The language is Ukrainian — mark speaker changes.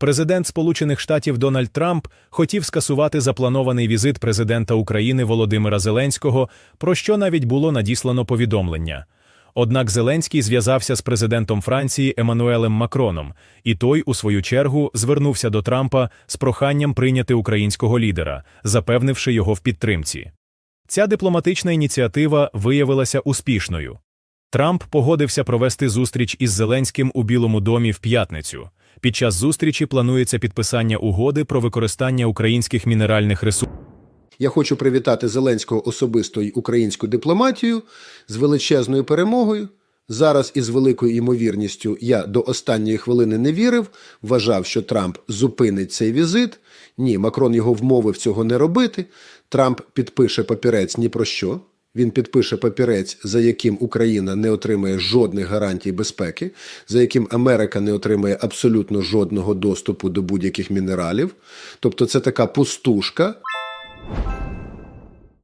Speaker 1: Президент Сполучених Штатів Дональд Трамп хотів скасувати запланований візит президента України Володимира Зеленського, про що навіть було надіслано повідомлення. Однак Зеленський зв'язався з президентом Франції Еммануелем Макроном, і той, у свою чергу, звернувся до Трампа з проханням прийняти українського лідера, запевнивши його в підтримці. Ця дипломатична ініціатива виявилася успішною. Трамп погодився провести зустріч із Зеленським у Білому домі в п'ятницю. Під час зустрічі планується підписання угоди про використання українських мінеральних ресурсів.
Speaker 2: Я хочу привітати Зеленського особисто й українську дипломатію з величезною перемогою. Зараз із великою ймовірністю я до останньої хвилини не вірив, вважав, що Трамп зупинить цей візит. Ні, Макрон його вмовив цього не робити. Трамп підпише папірець ні про що. Він підпише папірець, за яким Україна не отримає жодних гарантій безпеки, за яким Америка не отримає абсолютно жодного доступу до будь-яких мінералів. Тобто це така пустушка.